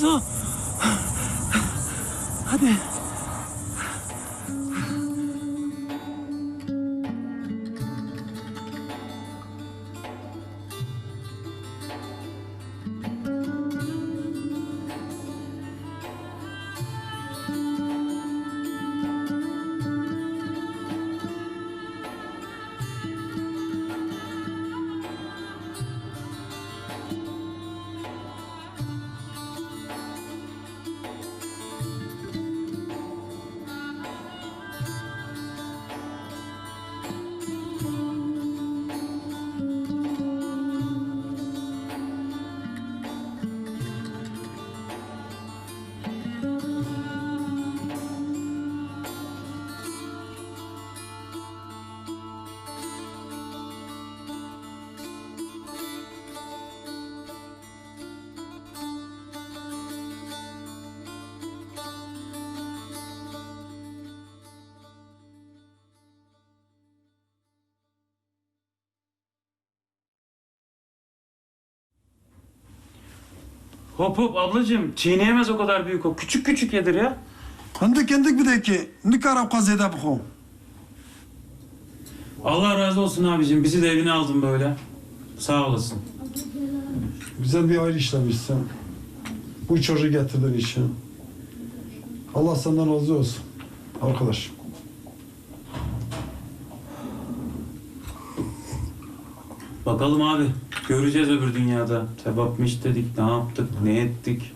そ。Hop hop ablacığım çiğneyemez o kadar büyük o. Küçük küçük yedir ya. Hındık kendik bir de ki ne kadar kazede bu Allah razı olsun abicim. Bizi de evine aldın böyle. Sağ olasın. Güzel bir ayrı işlemişsin. Bu çocuğu getirdin işe. Allah senden razı olsun. Arkadaş. Bakalım abi. Göreceğiz öbür dünyada. Sebap mı işledik, ne yaptık, ne ettik.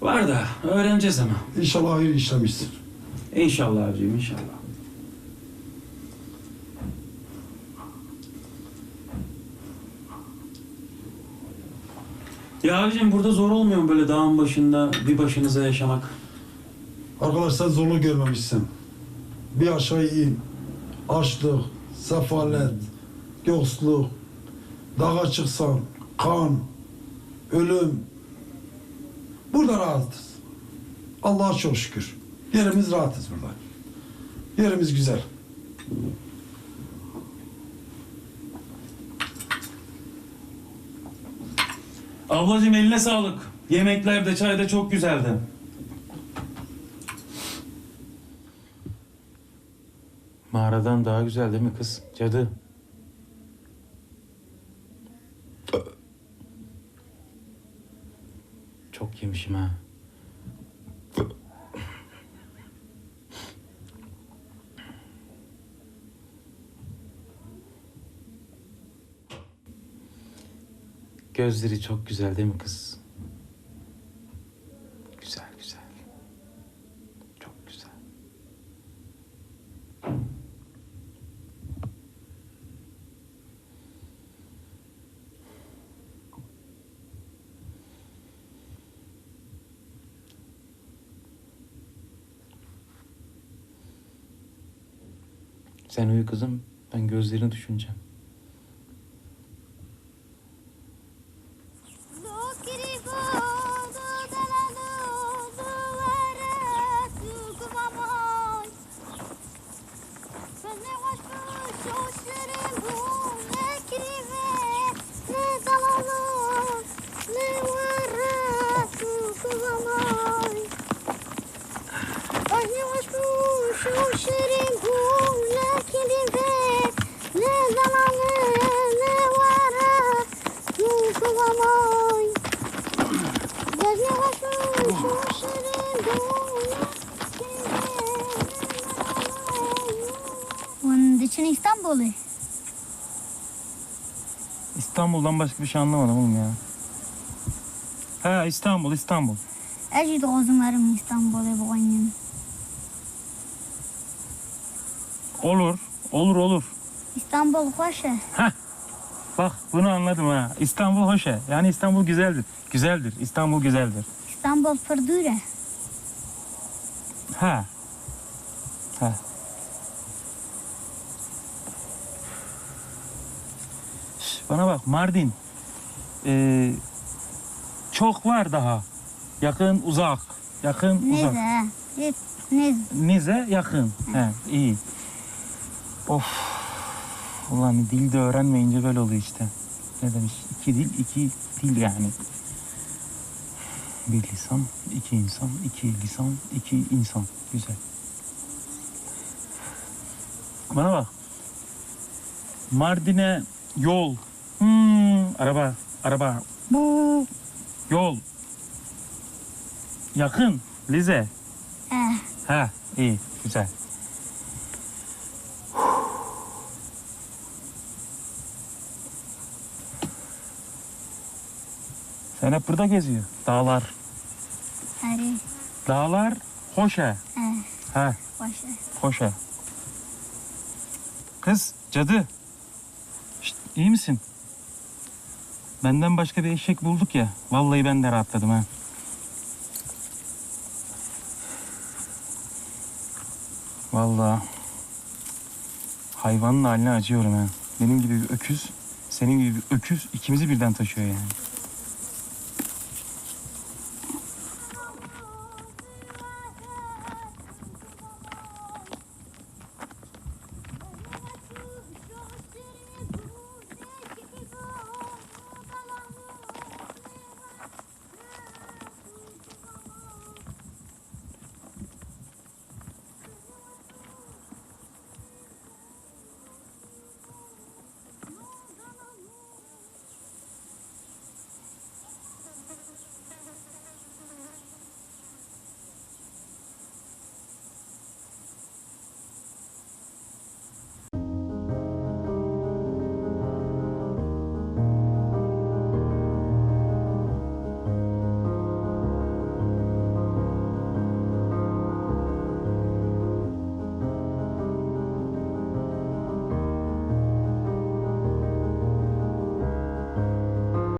Var da öğreneceğiz ama. İnşallah hayır işlemişsin. İnşallah abicim inşallah. Ya abicim burada zor olmuyor mu böyle dağın başında bir başınıza yaşamak? Arkadaş sen zorluk görmemişsin. Bir aşağı in. Açlık, sefalet, yoksulluk, dağa çıksan, kan, ölüm. Burada rahatız. Allah'a çok şükür. Yerimiz rahatız burada. Yerimiz güzel. Ablacığım eline sağlık. Yemekler de çay da çok güzeldi. Mağaradan daha güzel değil mi kız? Cadı. Çok yemişim. Gözleri çok güzel değil mi kız? Güzel güzel. Çok güzel. Sen uyu kızım. Ben gözlerini düşüneceğim. Lo querido de la luz, eres tu kumamon. Ben ne başka sözlerim bu ne kirive ne zalalı ne var tu kumamon. Ben ne başka sözlerim bu ne kirive ne zalalı ne var tu kumamon. Ben ne başka sözlerim bu Onun için İstanbul'u. İstanbul'dan başka bir şey anlamadım oğlum ya. Ha İstanbul, İstanbul. Ecid ozunlarım İstanbul'u bu annem. Olur, olur olur. İstanbul hoşa. Bak bunu anladım ha. İstanbul hoşe. Yani İstanbul güzeldir. Güzeldir. İstanbul güzeldir. İstanbul pırdure. Ha. Ha. Bana bak Mardin. Ee, çok var daha. Yakın uzak. Yakın uzak. Neze. Hep. Nize yakın. He, iyi. Of. Ulan dil de öğrenmeyince böyle oluyor işte. Ne demiş? İki dil, iki dil yani. Bir lisan, iki insan, iki lisan, iki insan. Güzel. Bana bak. Mardin'e yol. Araba, araba. Bu. Yol. Yakın. Lize. Eh, Ha, iyi, güzel. Sen hep burada geziyor. Dağlar. heri. Dağlar hoşa. Eh, Ha, başa. hoşa. Kız, cadı. Şşt, iyi misin? Benden başka bir eşek bulduk ya. Vallahi ben de rahatladım ha. Vallahi hayvanın haline acıyorum ha. Benim gibi bir öküz, senin gibi bir öküz ikimizi birden taşıyor yani.